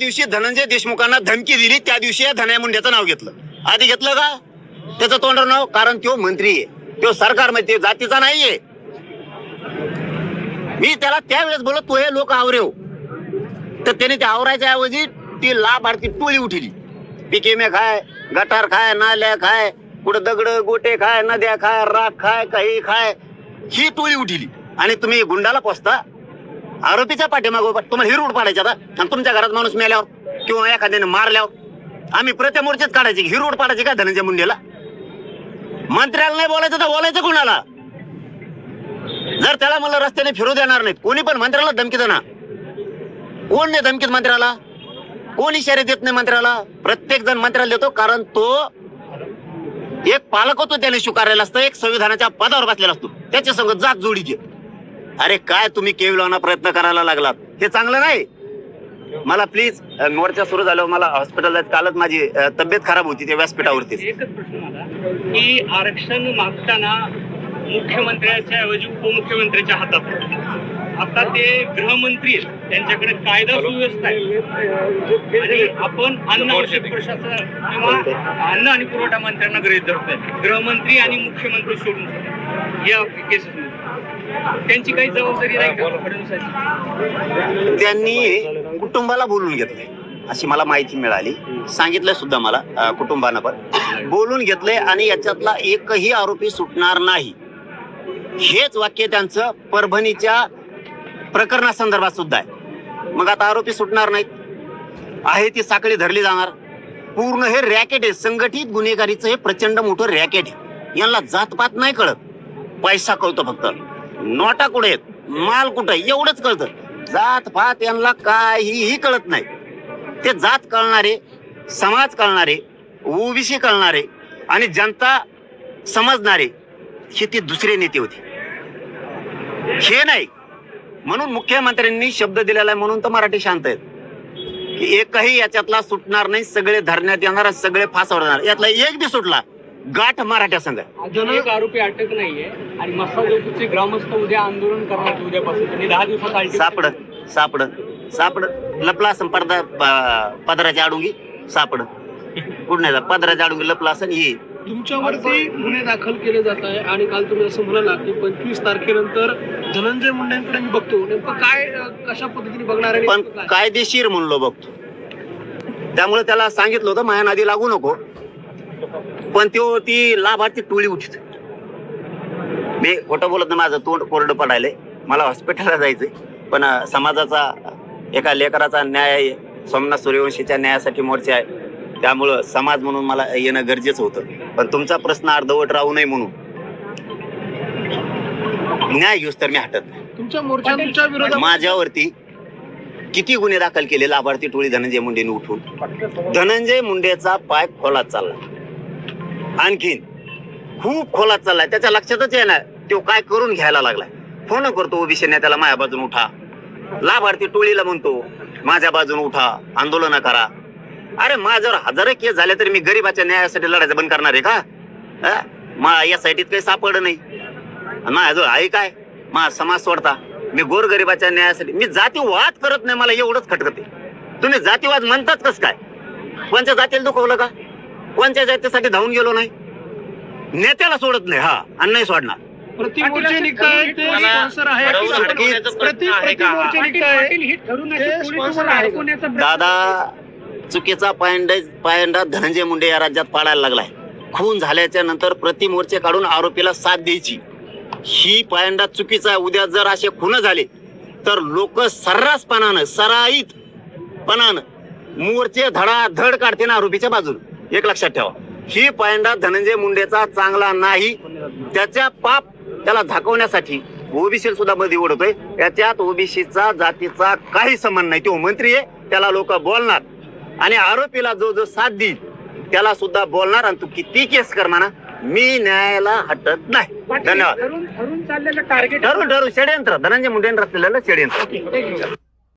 दिवशी धनंजय देशमुखांना धमकी दिली त्या दिवशी या धनया मुंड्याचं नाव घेतलं. आधी घेतलं का? त्याचं तोंडावर नाव कारण तो मंत्री आहे. तो सरकारमध्ये जातीचा नाहीये. मी त्याला त्यावेळेस बोलत तो हे लोक आवरेव हो. तर त्याने ते आवरायच्या ऐवजी ती लाभार्थी टोळी उठली. पिकेमे खाय गटार खाय नाल्या खाय कुठं दगड गोटे खाय नद्या खाय राख खाय काही खाय ही टोळी उठली. आणि तुम्ही गुंडाला पोचता आरोपीच्या पाठीमागो तुम्हाला हिरूड पाडायचा आता. आणि तुमच्या घरात माणूस मेल्यावर किंवा एखाद्याने मारल्यावर आम्ही प्रत्येक मोर्चेच काढायची. हिरूड पाडायची का धनंजय मुंडेला? मंत्र्याला नाही बोलायचं तर बोलायचं कोणाला? जर त्याला मला रस्त्याने फिरू देणार नाहीत कोणी पण मंत्र्याला धमकी देणार. कोण नाही धमकीत मंत्र्याला? कोण इशारे देत नाही मंत्र्याला? प्रत्येक जण मंत्र्याला देतो कारण तो एक पालक होतो त्याने स्वीकारलेला असतो एक संविधानाच्या पदावर बसलेला असतो. त्याच्या संग जात जोडीचे. अरे काय तुम्ही केवी लावण्याचा प्रयत्न करायला लागलात? हे चांगलं नाही. मला प्लीज मोर्चा सुरू झाल्यावर मला हॉस्पिटल कालच माझी तब्येत खराब होती त्या व्यासपीठावरतीच एकच प्रश्न मला की आरक्षण मागताना मुख्यमंत्र्याच्या ऐवजी उपमुख्यमंत्र्याच्या हातात. होतं. आता ते गृहमंत्री आहेत त्यांच्याकडे कायदा सुव्यवस्था आहे. आणि आपण अन्न औषध प्रशासन किंवा अन्न आणि पुरवठा मंत्र्यांना गृहीत धरतोय. गृहमंत्री आणि मुख्यमंत्री सोडून. या केसेस त्यांची काही जबाबदारी नाही का? फडणवीसांची त्यांनी कुटुंबाला बोलून घेतले अशी मला माहिती मिळाली. सांगितलं सुद्धा मला कुटुंबानं पण. बोलून घेतलंय आणि याच्यातला एकही आरोपी सुटणार नाही. हेच वाक्य त्यांचं परभणीच्या प्रकरणासंदर्भात सुद्धा आहे. मग आता आरोपी सुटणार नाहीत. आहे ती साखळी धरली जाणार. पूर्ण हे रॅकेट आहे. संघटित गुन्हेगारीचं हे प्रचंड मोठं रॅकेट आहे. यांना जातपात नाही कळत. पैसा कळतो फक्त. नोटा कुठे आहेत माल कुठं एवढंच कळतं. जात पात यांना काहीही कळत नाही. ते जात कळणारे समाज कळणारे ओबीसी कळणारे आणि जनता समजणारे हे ते दुसरे नेते होते. हे नाही. म्हणून मुख्यमंत्र्यांनी शब्द दिलेला आहे म्हणून तर मराठी शांत आहेत. की एकही याच्यातला सुटणार नाही सगळे धरण्यात येणार सगळे फासवणार. यातला एक बी सुटला. गाठ मराठ्या संघ. अजून एक आरोपी अटक नाहीये आणि मसाजोगीचे ग्रामस्थ उद्या आंदोलन करणार उद्यापासून. त्यांनी दहा दिवसात सापड सापड सापड. लपला असं पडदा पदराच्या आडुंगी सापड. कुठं नाही जा, पदराच्या आडुंगी लपला असं ये तुमच्यावरती गुन्हे दाखल केले जात आहे आणि काल तुम्ही असं म्हणाला की पंचवीस तारखेनंतर धनंजय मुंडेंकडे मी बघतो. नेमकं काय कशा पद्धतीने बघणार आहे पण? कायदेशीर म्हणलो बघतो. त्यामुळे त्याला सांगितलं होतं माझ्या नादी लागू नको. पण तो ती लाभार्थी टोळी उठत मी खोटं बोलत नाही माझं तोंड कोरडं पडायलंय. मला हॉस्पिटलला जायचंय. पण समाजाचा एका लेकराचा न्याय आहे. सोमनाथ सूर्यवंशीच्या न्यायासाठी मोर्चा आहे. त्यामुळं समाज म्हणून मला येणं गरजेचं होतं. पण तुमचा प्रश्न अर्धवट राहू नये म्हणून. न्याय घेऊस तर मी हटत नाही. तुमच्या विरोधात माझ्यावरती किती गुन्हे दाखल केले? लाभार्थी टोळी धनंजय मुंडेने उठून. धनंजय मुंडेचा पाय खोलात चालला. आणखीन खूप खोलात चाललाय. त्याच्या लक्षातच येणार. तो काय करून घ्यायला लागलाय? फोन करतो ओबीसी नेत्याला माझ्या बाजून उठा. लाभार्थी टोळीला म्हणतो माझ्या बाजून उठा आंदोलन करा. अरे माझ्यावर हजारो केस झाले तरी मी गरीबाच्या न्यायासाठी लढायचं बंद करणार आहे का? हा? मा या साईटीत काही सापड नाही. माझ्याजवळ आहे काय? मा समाज सोडता. मी गोरगरिबाच्या न्यायासाठी मी जातीवाद करत नाही मला एवढंच खटकते. तुम्ही जातीवाद म्हणताच कस काय? कोणत्या जातीला दुखवलं का? कोणत्या जातीसाठी धावून गेलो नाही. नेत्याला सोडत नाही हा आणि नाही सोडणार. दादा चुकीचा पायंडा पायंडा धनंजय मुंडे या राज्यात पाडायला लागलाय. खून झाल्याच्यानंतर प्रति मोर्चे काढून आरोपीला साथ द्यायची. ही पायंडा चुकीचा आहे. उद्या जर असे खुन झाले तर लोक सर्रासपणानं सराईत पणानं मोर्चे धडा धड काढते ना आरोपीच्या बाजून. एक लक्षात ठेवा. ही पायंडा धनंजय मुंडेचा चांगला नाही. त्याच्या पाप त्याला झाकवण्यासाठी ओबीसी सुद्धा मध्ये ओढतोय. याच्यात ओबीसीचा जातीचा काही संबंध नाही. तो मंत्री आहे त्याला लोक बोलणार. आणि आरोपीला जो जो साथ देईल त्याला सुद्धा बोलणार आणि तू किती केस कर म्हणा. मी न्यायाला हटत नाही. धन्यवाद. ठरून ठरून चाललेलं टार्गेट ठरू ठरू षडयंत्र. धनंजय मुंडेंनी रचलेलं षडयंत्र.